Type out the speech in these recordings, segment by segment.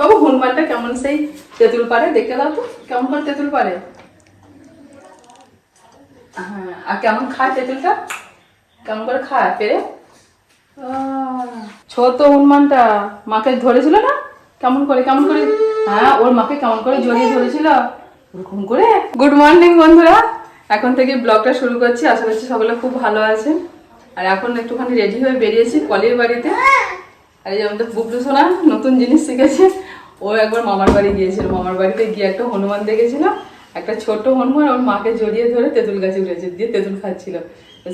বাবু, হনুমানটা কেমন সেই তেঁতুল পারে দেখতে দাও তো, কেমন করে তেঁতুল পারে হ্যাঁ আর কেমন খায় তেঁতুলটা? কেমন করে খায় পেরে? ছোট হনুমানটা, মাকে ধরেছিল না? কেমন করে কেমন করে? হ্যাঁ ওর মাকে কেমন করে জড়িয়ে ধরেছিল? ওরকম করে। গুড মর্নিং বন্ধুরা। এখন থেকে ব্লগটা শুরু করছি। আশা করছি সকলে খুব ভালো আছেন। আর এখন একটুখানি রেডি হয়ে বেরিয়েছি পলির বাড়িতে। আর এই যে আমাদের বুবলু সোনা নতুন জিনিস শিখেছে। ও একবার মামার বাড়ি গিয়েছিল। মামার বাড়িতে গিয়ে একটা হনুমান দেখেছিল। একটা ছোট হনুমান ওর মাকে জড়িয়ে ধরে তেঁতুল গাছে উঠেছে, দিয়ে তেঁতুল খাচ্ছিল।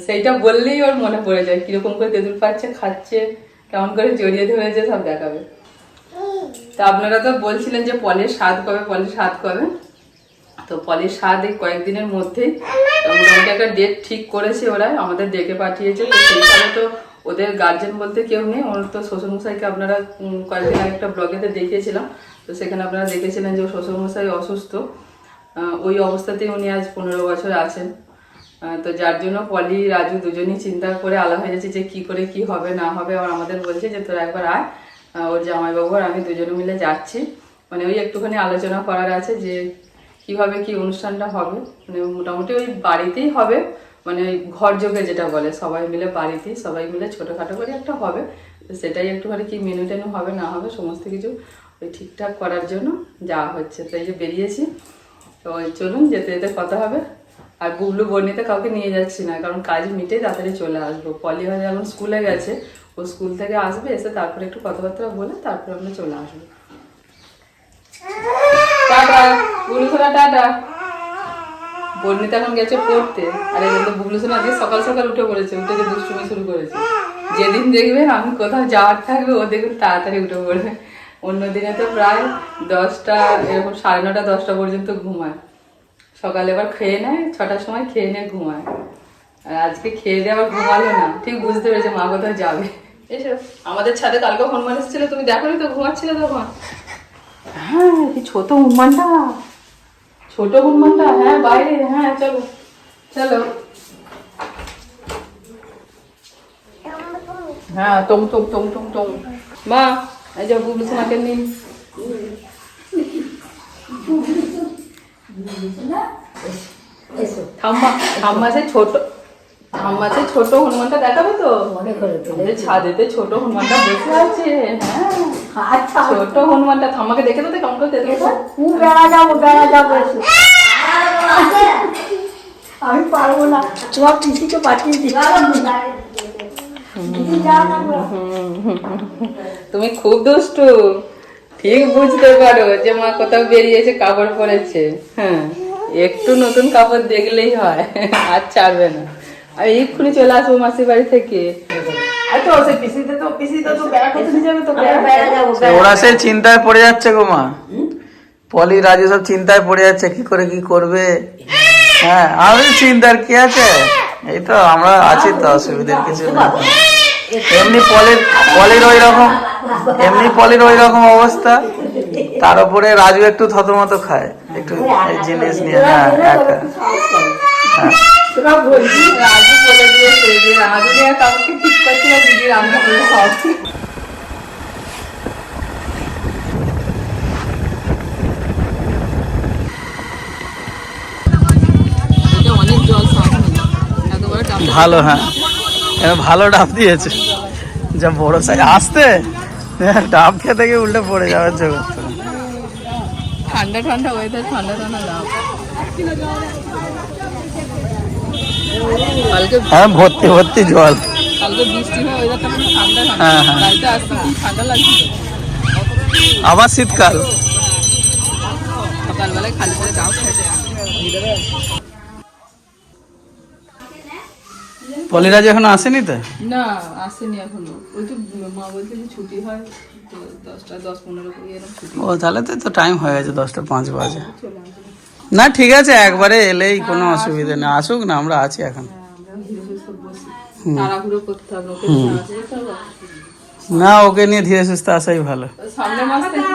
সেইটা বললেই ওর মনে পড়ে যায়, কীরকম করে তেঁতুল পাচ্ছে খাচ্ছে, কেমন করে জড়িয়ে ধরেছে, সব দেখাবে। তা আপনারা তো বলছিলেন যে পলের স্বাদ কবে, পলের স্বাদ কবে? তো পলের স্বাদ এই কয়েকদিনের মধ্যেই। একটা ডেট ঠিক করেছে ওরা, আমাদের ডেকে পাঠিয়েছে। তো সেইখানে তো ওদের গার্জেন বলতে কেউ নেই, ওর তো শ্বশুরমশাইকে আপনারা কয়েকদিন আগে একটা ব্লগেতে দেখিয়েছিলাম। তো সেখানে আপনারা দেখেছিলেন যে শ্বশুরমশাই অসুস্থ। ওই অবস্থাতেই উনি আজ পনেরো বছর আছেন। তো যার জন্য পলি, রাজু দুজনই চিন্তা করে আলাদা হয়ে যাচ্ছে যে কি করে কি হবে, না হবে। আর আমাদের বলছে যে তোরা একবার আয়। ওর জামাইবাবু আর আমি দুজনে মিলে যাচ্ছি। মানে ওই একটুখানি আলোচনা করার আছে যে কীভাবে কি অনুষ্ঠানটা হবে। মানে মোটামুটি ওই বাড়িতেই হবে। মানে ওই ঘর যোগে যেটা বলে, সবাই মিলে বাড়িতেই সবাই মিলে ছোটোখাটো করে একটা হবে। সেটাই একটুখানি কি মেনু টেনু হবে না হবে, সমস্ত কিছু ওই ঠিকঠাক করার জন্য যাওয়া হচ্ছে। তো এই যে বেরিয়েছি, তো চলুন যেতে যেতে কথা হবে। আর বুবলু বর্ণিতে কাউকে নিয়ে যাচ্ছি না, কারণ কাজ মিটে তাড়াতাড়ি চলে আসব। পলি হয়ে এখন স্কুলে গেছে, ও স্কুল থেকে আসবে, এসে তারপরে একটু কথাবার্তা বলে তারপরে আমরা চলে আসব। টাটা সোনা, টাটা। বর্ণিতা এখন গেছে পড়তে। আর এই কিন্তু বুবলু সোনা আজকে সকাল সকাল উঠে পড়েছে উঠে যে দুষ্টুমি শুরু করেছে। যেদিন দেখবেন আমি কোথাও যাওয়ার থাকবে ও দেখুন তাড়াতাড়ি উঠে পড়বে। অন্য দিনে তো প্রায় দশটা এরকম সাড়ে নটা দশটা পর্যন্ত ঘুমায়। সকালে আবার খেয়ে নেয় ছটার সময় খেয়ে নিয়ে ঘুমায়। আর আজকে খেয়ে দিয়ে আবার ঘুমালো না। ঠিক বুঝতে পেরেছে মা কোথাও যাবে। এসো। আমাদের ছাদে কালকে হনুমান এসেছিল তুমি দেখো তো ঘুমাচ্ছিলে তখন? হ্যাঁ কি ছোট হনুমানটা ছোট হনুমানটা হ্যাঁ বাইরে হ্যাঁ চলো চলো হ্যাঁ টং টং টং টং টং মা এই যে বুবলু সোনাকে নিন ঠাম্মা ঠাম্মা সে ছোট ঠাম্মা সে ছোট হনুমানটা দেখাবে তো মনে করে ছাদেতে ছোট হনুমানটা বসে আছে হ্যাঁ আচ্ছা ছোট হনুমানটা ঠাম্মাকে দেখে তো কেমন করে তেতো খুব বেড়া যাব বেড়া যাব এসো। আমি পারব না। তোমার পিসিকে পাঠিয়ে গো। তুমি খুব দুষ্টু। ঠিক বুঝতে পারো যে মা কোথাও বেরিয়েছে কাপড় পরেছে। হ্যাঁ একটু নতুন কাপড় দেখলেই হয় আর ছাড়বে না। আর এক্ষুনি চলে আসব মাসির বাড়ি থেকে। সে ওরা সেই চিন্তায় পড়ে যাচ্ছে গো মা। পলি রাজু সব চিন্তায় পড়ে যাচ্ছে কি করে কি করবে? হ্যাঁ আমি চিন্তার কি আছে? এই তো আমরা আছি তো অসুবিধার কিছু নেই। এমনি পলির পলির ওই রকম এমনি পলির ওই রকম অবস্থা। তার উপরে রাজু একটু থতমত খায় একটু এই জিনিস নিয়ে হ্যাঁ একা হ্যাঁ। ভালো হ্যাঁ। ভালো ডাব দিয়েছে। যা বড় সাইজ আসতে? হ্যাঁ, ডাব খেতে গিয়ে উল্টে পড়ে যাওয়ার জন্য। ঠান্ডা ঠান্ডা ওয়েদার ঠান্ডা ঠান্ডা ডাব। হ্যাঁ ভর্তি ভর্তি জল। হয়ে হ্যাঁ, হ্যাঁ। আবার শীতকাল। সকালবেলায় খালি করে পলিরাজ এখনও আসেনি তো? না আসেনি এখনও। ওই তো মা বলছে যে ছুটি হয় তো দশটা দশ পনেরো কুড়ি এরকম ছুটি ও তাহলে তো তো টাইম হয়ে গেছে দশটা পাঁচ বাজে। না ঠিক আছে একবারে এলেই কোনো অসুবিধা নেই। আসুক না আমরা আছি এখন হ্যাঁ আমরা ধীরে সুস্থ বসি তাড়াহুড়ো করতে হবে ওকে না ওকে নিয়ে ধীরে সুস্থে আসাই ভালো। সামনে মাস থেকে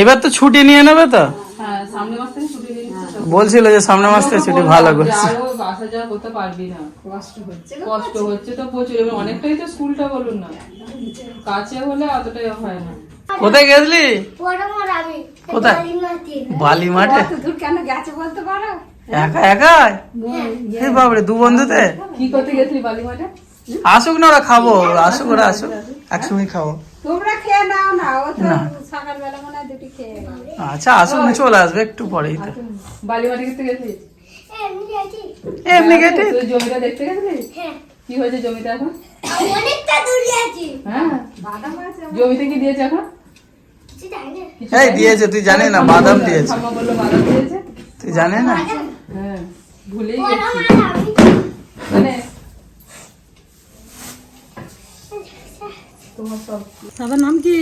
এবার তো ছুটি নিয়ে নেবে তো? হ্যাঁ সামনে মাস থেকে ছুটি নিয়ে নিচ্ছে সব। বলছিল যে সামনে মাস থেকে ছুটি ভালো করছে। আসা যাওয়া করতে পারবি না। কষ্ট হচ্ছে। কষ্ট হচ্ছে তো প্রচুর এবার অনেকটাই তো স্কুলটা বলুন না। কাছে হলে অতটাই হয় না। কোথায় গেছলি? কোথায়? বালি মাঠে কেন গেছে বলতে পারো? একা একা এই বাবরে দু বন্ধুতে? কি করতে গেছিলি আসুক না ওরা খাব আসুক ওরা আসুক। একসঙ্গে খাব। তোমরা খেয়ে নাও না ও তো সকালবেলা মনে হয় দুটি খেয়ে আচ্ছা আসুক না চলে আসবে একটু পরেই তো। গেছিলি? এমনি তুই জমিটা দেখতে গেছিলি? হ্যাঁ। কি হয়েছে জমিতে এখন? অনেকটা দূরে আছি। হ্যাঁ। বাদাম আছে জমিতে কি দিয়েছে এখন? না। এই দিয়েছে তুই জানিস না বাদাম দিয়েছে। তুই জানিস না? হ্যাঁ গেছি। মানে তোমার দাদার নাম কি?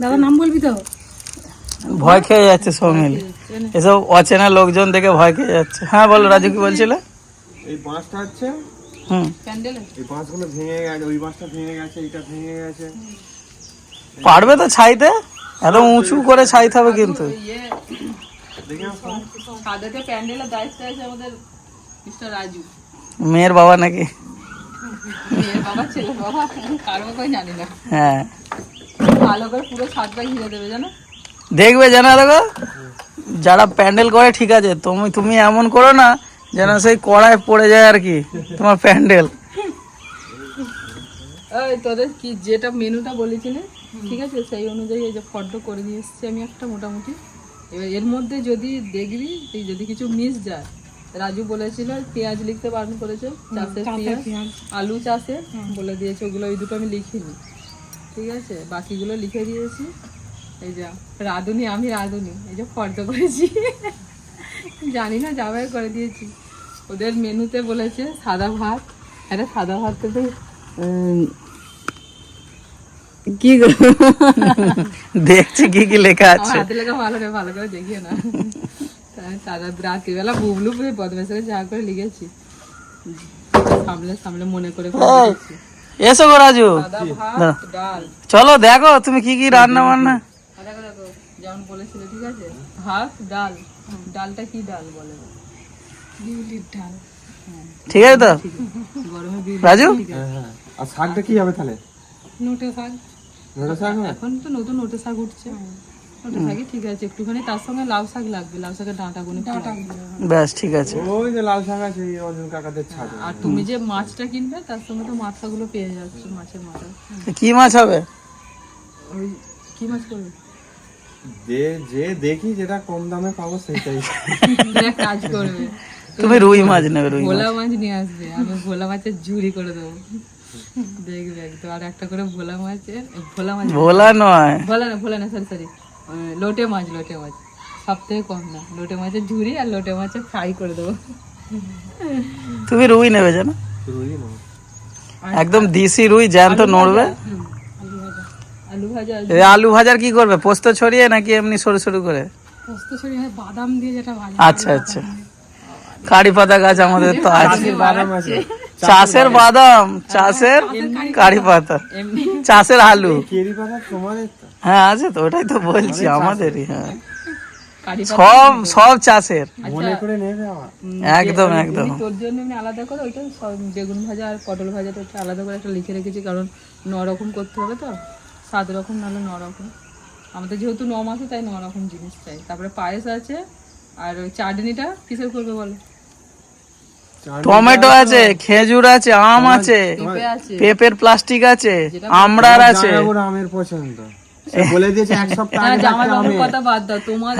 দাদার নাম বলবি তো? ভয় খেয়ে যাচ্ছে সব মিলে। এসব অচেনা লোকজন দেখে ভয় খেয়ে যাচ্ছে। হ্যাঁ বলো রাজু কি বলছিলে? এই বাঁশটা হচ্ছে? হুম। এই বাঁশগুলো ভেঙে গেছে ওই বাঁশটা ভেঙে গেছে এইটা ভেঙে গেছে। পারবে তো ছাইতে? এত উঁচু করে ছাইতে হবে কিন্তু। সাদাতে প্যান্ডেলের দায়িত্ব আছে আমাদের মিস্টার রাজু। মেয়ের বাবা নাকি? মেয়ের বাবা ছেলের বাবা কারও কই জানি না। হ্যাঁ। ভালো করে পুরো ঘিরে দেবে জানো? দেখবে জানা দেখো। যারা প্যান্ডেল করে ঠিক আছে তুমি তুমি এমন করো না যেন সেই কড়ায় পড়ে যায় আর কি তোমার প্যান্ডেল। ওই তোদের কি যেটা মেনুটা বলেছিলে ঠিক আছে সেই অনুযায়ী এই যে ফটো করে দিয়ে এসেছি আমি একটা মোটামুটি। এবার এর মধ্যে যদি দেখবি এই যদি কিছু মিস যায় রাজু বলেছিল পেঁয়াজ লিখতে বারণ করেছে চাষের পেঁয়াজ আলু চাষে বলে দিয়েছে ওগুলো ওই দুটো আমি লিখিনি। ঠিক আছে? বাকিগুলো লিখে দিয়েছি। এই যা রাঁধুনি আমি রাঁধুনি। এই যে ফর্দ করেছি। জানি না যাবে করে দিয়েছি। ওদের মেনুতে বলেছে সাদা ভাত। একটা সাদা ভাত খেতে উম, কি দেখছি কি কি লেখা আছে। হাতে লেখা ভালো করে ভালো করে দেখিয়ে না। রাত্রিবেলা বুবলু পুরো বদমাস করে যা করে লিখেছি। সামলে সামলে মনে করে। এসো গো রাজু। চলো দেখো তুমি কি কি রান্না বান্না। আর দেখো দেখো যেমন বলেছিল ঠিক আছে? ভাত ডাল। ডালটা কি ডাল বলে? বিউলির ডাল। ঠিক আছে তো? গরমে রাজু? হ্যাঁ হ্যাঁ। আর শাকটা কি হবে তাহলে? নোটে শাক নোটা শাক এখন তো নতুন নোটে শাক উঠছে। নোটে শাকই ঠিক আছে একটুখানি তার সঙ্গে লাউ শাক লাগবে লাউ শাকের ডাঁটা গুনে ডাঁটা ব্যাস ঠিক আছে। ওই যে লাল শাক আছে অর্জুন কাকাদের ছাদ। আর তুমি যে মাছটা কিনবে তার সঙ্গে তো মাথাগুলো পেয়ে যাচ্ছে মাছের মাথা। কি মাছ হবে? ওই কি মাছ করবে? যে যে দেখি যেটা কম দামে পাবো সেটাই। তুমি কাজ করবে। তুমি রুই মাছ নেবে রুই মাছ ভোলা মাছ। নিয়ে আসবে আমি ভোলা মাছের ঝুড়ি করে দেবো। দেখবে একদম আর একটা করে ভোলা মাছের ভোলা মাছ ভোলা নয়। ভোলা না ভোলা না সরি সরি লোটে মাছ লোটে মাছ। সব থেকে কম না। লোটে মাছের ঝুড়ি আর লোটে মাছের ফ্রাই করে দেবো। তুমি রুই নেবে জানো? রুই না একদম দিশি রুই জ্যান্ত নড়বে। আলু ভাজা। আলু ভাজার কি করবে? পোস্ত ছড়িয়ে নাকি এমনি সরু সরু করে? পোস্ত ছড়ি হয় বাদাম দিয়ে যেটা ভাজা আচ্ছা আচ্ছা। কারি পাতা গাছ আমাদের তো আছে। চাষের বাদাম চাষের কারি পাতা। চাষের আলু। হ্যাঁ আছে তো ওটাই তো বলছি আমাদেরই হ্যাঁ। সব সব চাষের। আমার একদম একদম। তোর জন্য এমনি আলাদা করে ওইটা সব বেগুন ভাজা আর পটল ভাজাটা একটু আলাদা করে একটা লিখে রেখেছি কারণ ন রকম করতে হবে তো। সাত রকম নাহলে ন রকম। আমাদের যেহেতু ন মাসে তাই ন রকম জিনিস চাই। তারপরে পায়েস আছে আর ওই চাটনিটা কিসের করবে বলো? টমেটো আছে। খেজুর আছে আম আছে পেঁপে আছে পেঁপের প্লাস্টিক আছে আমড়ার আছে। আমের পছন্দ। বলে দিয়েছে এক সপ্তাহ হ্যাঁ আগে জামাই থাকতে বাবুর আমের। কথা বাদ দাও তোমার।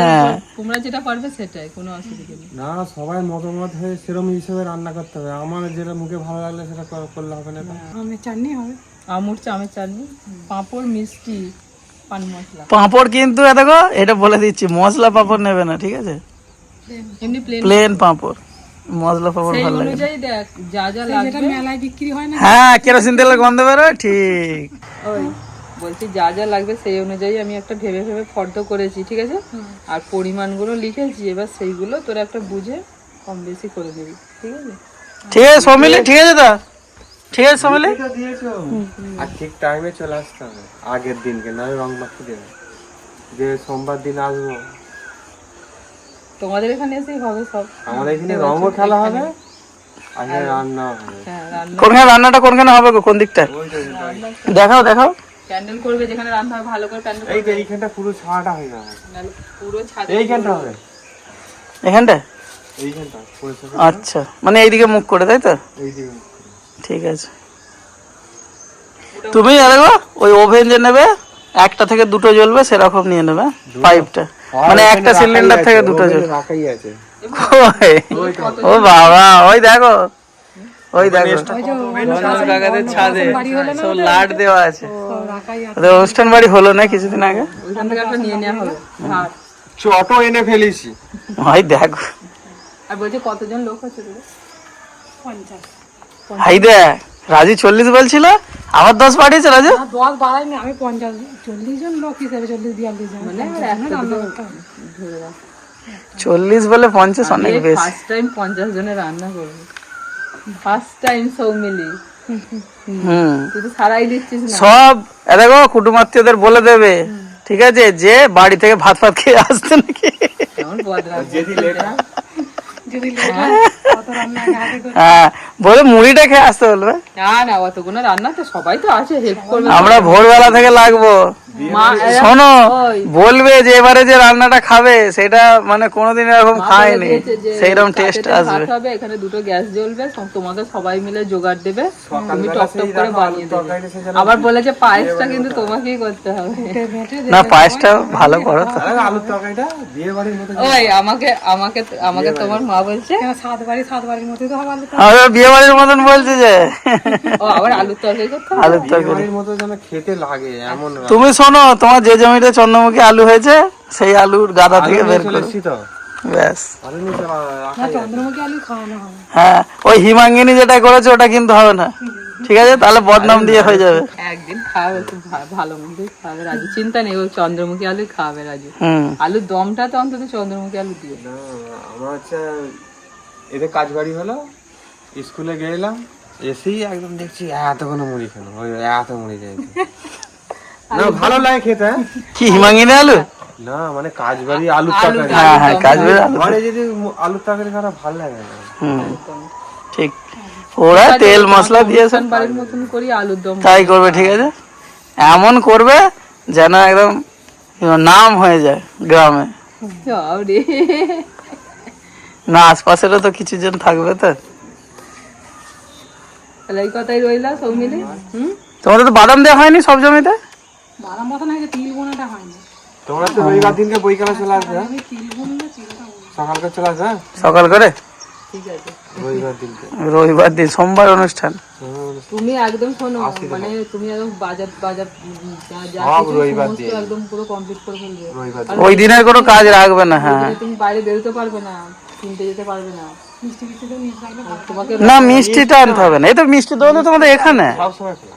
তোমরা যেটা পারবে সেটাই কোনো অসুবিধা নেই। না সবাই মতামত সেরকম হিসেবে রান্না করতে হবে। আমার যেটা মুখে ভালো লাগলে সেটা করলে হবে না। আমের চাটনি হবে। আমুর চামের চাটনি পাঁপড় মিষ্টি পান মশলা। পাঁপড় কিন্তু দেখো এটা বলে দিচ্ছি মশলা পাঁপড় নেবে না ঠিক আছে? এমনি প্লেন প্লেন পাঁপড়। মশলা পাঁপড় ভালো লাগে। দেখ যা যা লাগবে। মেলায় বিক্রি হয় না? হ্যাঁ কেরোসিন তেলের গন্ধ বেরোয় ঠিক। ওই বলছি যা যা লাগবে সেই অনুযায়ী আমি একটা ভেবে ভেবে ফর্দ করেছি ঠিক আছে? আর পরিমাণগুলো লিখেছি এবার সেইগুলো তোরা একটা বুঝে কম বেশি করে দিবি ঠিক আছে? ঠিক আছে সমিলি ঠিক আছে তো? ঠিক আছে সমিলি আর ঠিক টাইমে চলে আসতে হবে। আগের দিনকে নয় রং মাখিয়ে দেবে। যে সোমবার দিন আসব। তোমাদের এখানে এসেই হবে সব। আমাদের এখানে রঙও খেলা হবে আর এখানে রান্না হবে। হ্যাঁ কোনখানে রান্নাটা কোনখানে হবে গো? কোন। দেখাও দেখাও। প্যান্ডেল করবে যেখানে রান্না ভালো করে প্যান্ডেল এই করবে। এইখানটা পুরো ছাড়াটা হয়ে যাবে। পুরো ছাদে এইখানটা হবে। এখানটা? এইখানটা আচ্ছা মানে এইদিকে মুখ করে তাই তো? ঠিক আছে। তুমি দেখো ওই ওভেন যে নেবে একটা থেকে দুটো জ্বলবে সেরকম নিয়ে নেবে পাইপটা। মানে একটা সিলিন্ডার থেকে দুটো জ্বলবে রাখাই আছে। কই? ও বাবা ওই দেখো ওই দেখো। ছাদে সব লাট দেওয়া আছে। অনুষ্ঠান বাড়ি হলো না কিছুদিন আগে? অটো এনে ফেলেছি। ওই দেখো। আর বলছে কতজন লোক তোদের? হাই দেখ। রাজু চল্লিশ বলছিল আবার দশ পাঠিয়েছে রাজু? দশ বাড়াইনি আমি পঞ্চাশ চল্লিশ জন লোক হিসেবে চল্লিশ বিয়াল্লিশ জন মানে চল্লিশ বলে পঞ্চাশ অনেক বেশি। ফার্স্ট টাইম পঞ্চাশ জনের রান্না করবে। ফার্স্ট টাইম সব মিলি। হুম। সারাই দিচ্ছিস না। সব এ দেখো কুটুমাত্মীয়দের বলে দেবে। ঠিক আছে যে বাড়ি থেকে ভাত ফাত খেয়ে আসতে নাকি? হয়? কত রান্না আগে হাতে করে হ্যাঁ বলে মুড়িটা খেয়ে আসতে বলবে? না না অতগুলো রান্না তো সবাই তো আছে হেল্প করবে আমরা ভোরবেলা থেকে লাগবো। শোনো বলবে যে এবারে যে রান্নাটা খাবে সেটা মানে কোনোদিন এরকম খায়নি। সেইরকম টেস্ট আসবে। হবে এখানে দুটো গ্যাস জ্বলবে তোমাকে সবাই মিলে জোগাড় দেবে তুমি টপ টপ করে বানিয়ে দেবে। আবার বলেছে পায়েসটা কিন্তু তোমাকেই করতে হবে। না পায়েসটা ভালো করো তো। আলুর তরকারিটা বিয়ে বাড়ির মতো ওই আমাকে আমাকে আমাকে তোমার মা বলছে। সাত বাড়ি সাত বাড়ির মধ্যে তো হবে। আমরা বিয়ে বাড়ির মতন বলছে যে। ও আবার আলুর তরকারি করতে আলুর বিয়ে তরকারি বাড়ির মতো যেন খেতে লাগে এমন তুমি শোনো তোমার যে জমিতে চন্দ্রমুখী আলু হয়েছে সেই আলুর গাদা থেকে বের করো। ব্যাস। হবে। হ্যাঁ ওই হিমাঙ্গিনী যেটা করেছে ওটা কিন্তু হবে না। ঠিক আছে তাহলে বদনাম দিয়ে হয়ে যাবে। একদিন খুব ভালো মন্দ খাওয়াবে রাজু। চিন্তা নেই ও চন্দ্রমুখী আলু খাওয়াবে রাজু। আলুর দমটা তো অন্তত চন্দ্রমুখী আলু দিয়ে। আমার হচ্ছে এদের কাজ বাড়ি হলো স্কুলে গেলাম এসেই একদম দেখছি এতগুলো মুড়ি খেলো। ওই এত মুড়ি খেয়েছে। না ভালো লাগে খেতে হ্যাঁ? কি হিমাঙ্গিনী আলু? না মানে কাজ বাড়ি আলুর তরকারি। হ্যাঁ হ্যাঁ আলু ঘরে যদি আলুর তরকারি খারাপ ভালো লাগে না। ঠিক। ওরা তেল মশলা দিয়েছে অনুষ্ঠান বাড়ির মতন করি আলুর দম। তাই করবে ঠিক আছে? এমন করবে যেন একদম নাম হয়ে যায় গ্রামে। না আশপাশেরও তো কিছু জন থাকবে তো। তাহলে এই কথাই রইলা সব মিলে। হুম? তোমাদের তো বাদাম দেওয়া হয়নি সব জমিতে? বাদাম মতো না তিল বোনাটা হয়নি। তোমরা তো রবিবার দিনকে বইকালে চলে আসবে হ্যাঁ? তিল বোন তিলটা বোন। চলে আসবে হ্যাঁ? সকাল করে? রবিবার দিন সোমবার অনুষ্ঠান। তুমি একদম শোনো মানে তুমি একদম বাজার বাজার। একদম পুরো কমপ্লিট করে ফেলবে। আর ওই দিনের কোনো কাজ রাখবে না হ্যাঁ তুমি বাইরে বেরোতে পারবে না কিনতে যেতে পারবে না। না মিষ্টিটা আনতে হবে না। এই তো মিষ্টি দোকান তো তোমাদের এখানে।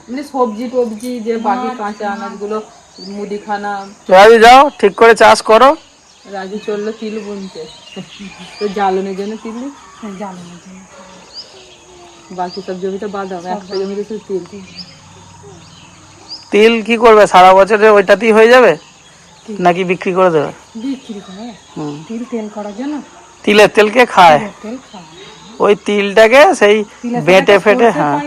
মানে সবজি টবজি যে বাকি কাঁচা আনাজগুলো মুদিখানা। রাজু যাও ঠিক করে চাষ করো। রাজু চলল তিল বুনতে। তো জ্বালনের জন্য তিল। হ্যাঁ, জ্বালানোর জন্য। বাকি সব জমিতে বাদাম একটা জমিতে শুধু তিল। তিল। কি করবে? সারা বছরে ওইটাতেই হয়ে যাবে? নাকি বিক্রি করে দেবে? বিক্রি করে? তিল তেল করার জন্য? তিলের তেলকে খায়? ওই তিলটাকে সেই বেটে ফেটে হ্যাঁ।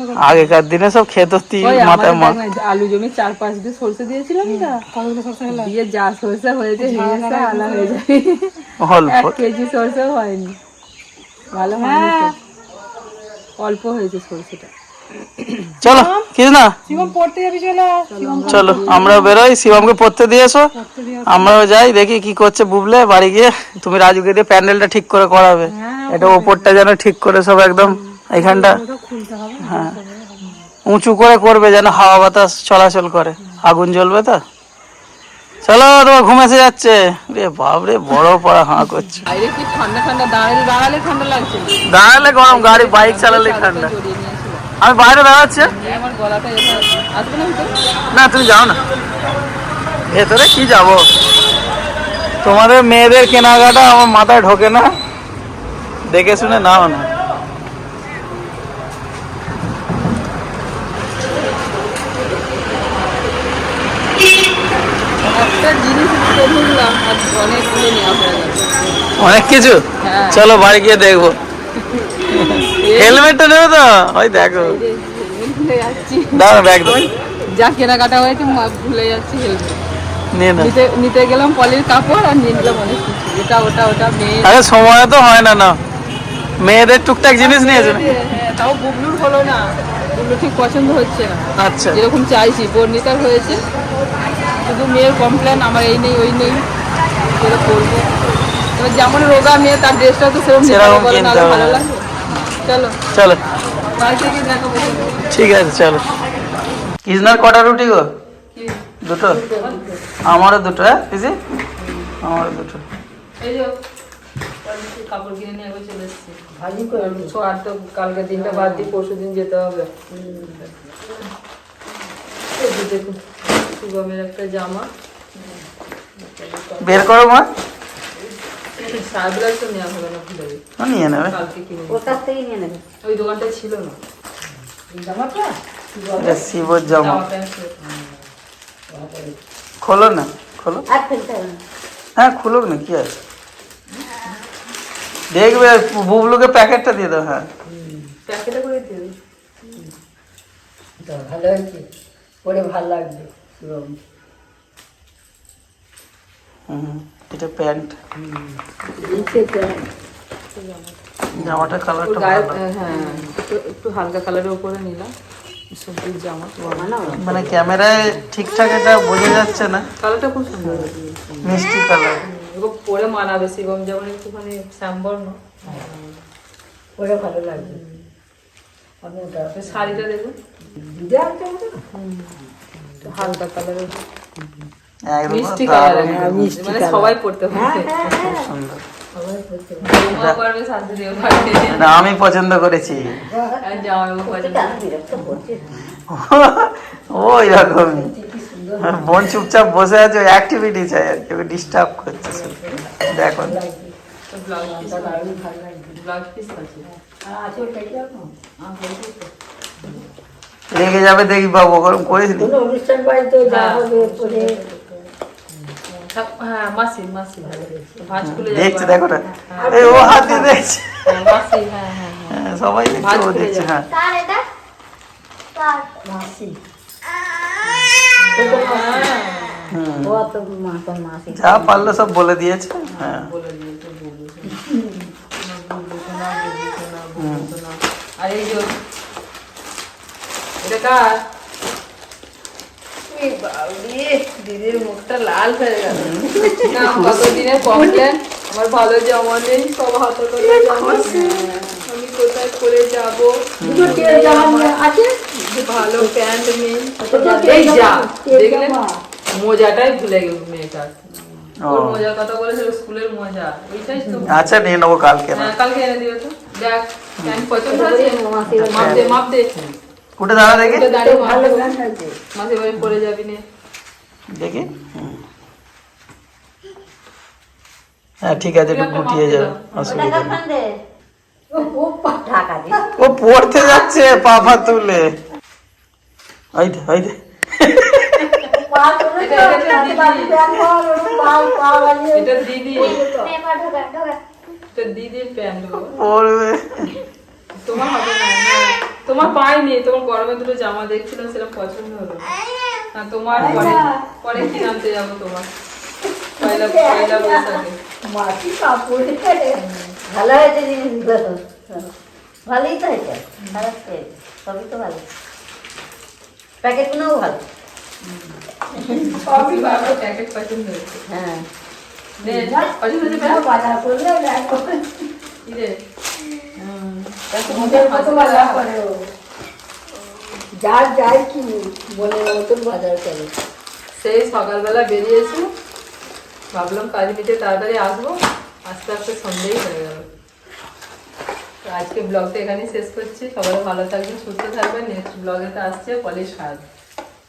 করে আগেকার দিনে সব খেত তিল মাথায় মা আলু জমি চার পাঁচ দিয়ে সরষে দিয়েছিলাম দিয়ে যা সরষে হয়েছে আলা হয়ে যায়। অল্প কেজি সরষেও হয়নি। ভালো হয়নি তো। অল্প হয়েছে সরষেটা। চলো কিছু না চলে। আমরা বেরোই শিবমকে পড়তে দিয়ে এসো। আমরাও যাই দেখি কি করছে বুবলে বাড়ি গিয়ে তুমি রাজুকে দিয়ে প্যান্ডেলটা ঠিক করে করাবে। এটা ওপরটা যেন ঠিক করে সব একদম এইখানটা। ওটা খুলতে হবে হ্যাঁ। উঁচু করে করবে যেন হাওয়া বাতাস চলাচল করে। আগুন জ্বলবে তো? চলো তোমার ঘুম এসে যাচ্ছে। রে বাপরে বড় পড়া হাঁ করছে। দাঁড়ালে গরম গাড়ি বাইক চালালে ঠান্ডা। আমি বাইরে দাঁড়াচ্ছি। না তুমি যাও না। ভেতরে কি যাব? তোমাদের মেয়েদের কেনাকাটা আমার মাথায় ঢোকে না। দেখে শুনে নাও না। অনেক কিছু? হ্যাঁ। চলো বাড়ি গিয়ে দেখব। হেলমেটটা নেবে তো? ওই দেখো। দাঁড়া ব্যাগ দাও। যা কেনাকাটা হয়েছে ভুলে যাচ্ছি হেলমেট নিতে নিতে গেলাম পলির কাপড় আর নিয়ে নিলাম অনেক কিছু। এটা ওটা ওটা মেয়ে আরে সময় তো হয় না না। মেয়েদের টুকটাক জিনিস নিয়েছে। হ্যাঁ, তাও বুবলুর হলো না। বুবলু ঠিক পছন্দ হচ্ছে না। আচ্ছা। যেরকম চাইছি বর্ণিতার হয়েছে। শুধু মেয়ের কমপ্লেন আমার এই নেই ওই নেই। করব। যেমন রোগা মেয়ে তার ড্রেসটা তো সেরকম। ভালো লাগবে। চলো। চলো। ঠিক আছে চলো। কৃষ্ণার কটা রুটি গো? দুটো? আমারও দুটো হ্যাঁ পিসি? আমারও দুটো। এই কাপড় কিনে নিয়ে চলে এসেছি। ভাজি করে আর তো কালকে দিনটা বাদ দিয়ে পরশু দিন যেতে হবে। এই দেখুন শুভমের একটা জামা। বের করো মা। সারগুলাই তো নেওয়া হবে না ভুলে গেছি। নিয়ে নেবে। কালকে কিনে ওর কাছ নিয়ে নেবে। ওই দোকানটা ছিল না। জামাটা? এটা শিবর জামা। খোলো না খোলো। হ্যাঁ খুলুক না কি আছে? দেখবে বুবলুকে প্যাকেটটা দিয়ে দাও হ্যাঁ। প্যাকেটে করে দিয়ে দিই। ভালো হয়েছে। পরে ভালো লাগবে হুম, এটা প্যান্ট। নিচে প্যান্ট। জামাটা কালারটা হ্যাঁ একটু একটু হালকা কালারের উপরে নিলাম। সবজির জামা মানে ক্যামেরায় ঠিকঠাক এটা বোঝা যাচ্ছে না। কালারটা খুব সুন্দর। মিষ্টি কালার এবার পরে মানাবে শিবম যেমন একটুখানি শ্যামবর্ণ। পরে ভালো লাগবে। শাড়িটা দেখুন। না? হালকা কালারের মিষ্টি হ্যাঁ, মিষ্টি মানে সবাই পড়তে হ্যাঁ পারবে হ্যাঁ। সুন্দর। আমি পছন্দ করেছি। ওই রকমই বোন চুপচাপ বসে আছে ওই অ্যাক্টিভিটি চাই আর কি ডিস্টার্ব করছে দেখো। রেগে যাবে। দেখি বাবু গরম করিস অনুষ্ঠান বাড়িতে যা হবে পরে থাক- হ্যাঁ মাসি মাসি। ভাজ দেখছে দেখো না। এই ও হাত দিয়ে দেখছে। হ্যাঁ, মাসি হ্যাঁ হ্যাঁ হ্যাঁ। হ্যাঁ, সবাই দেখছে ও দেখছে হ্যাঁ। এটা? তোর মাসি। যা পারল সব বলে দিয়েছে হ্যাঁ বলে দিয়েছে আর এই যে এটা কার? দিদির মুখটা লাল হয়ে গেল। কতদিনের কমপ্লেন আমার ভালো জামা নেই সব হাতে করে জামা আমি কোথায় করে যাব? দুটো তেল জামা নিয়ে আছে? ভালো প্যান্ট নেই। দেখলে? মোজাটাই গেল মেয়েটার ওর মোজার কথা বলেছিল স্কুলের মোজা। আচ্ছা নিয়ে নেব কালকে না? হ্যাঁ, কালকে এনে দিও তো। দেখ প্যান্ট পছন্দ আছে মাসির মাপ দে মাপ দে। উঠে দাঁড়া দেখি। মাসি বাড়ি পরে যাবি নে। দেখি হ্যাঁ ঠিক আছে একটু গুটিয়ে যাবে অসুবিধা নেই। ও পড়তে যাচ্ছে পা পা তুলে। ওই দে ওই দে। পড়বে। তোমার হবে না তোমার পাইনি তোমার গরমে দুটো জামা দেখছিলাম সেটা পছন্দ হলো হ্যাঁ তোমার পরে পরে কি নামতে যাব তোমার। পয়লা পয়লা বৈশাখে। মাটি কাপড়। ভালো হয়েছে ভালোই তো হয়েছে। খারাপ সবই তো ভালো। প্যাকেটগুলোও ভালো। সবই ভালো প্যাকেট পছন্দ হয়েছে। হ্যাঁ। নে, পছন্দ হয়েছে বাজার করলে কি রে? যার যাই কি মনের মতন বাজার করে। সেই সকালবেলা বেরিয়েছি। ভাবলাম কাজ মিটে তাড়াতাড়ি আসব। আস্তে আস্তে সন্ধ্যেই হয়ে গেল। তো আজকে ব্লগটা এখানেই শেষ করছি। সবাই ভালো থাকবেন সুস্থ থাকবেন। নেক্সট ব্লগেতে আসছে পলিশ হাত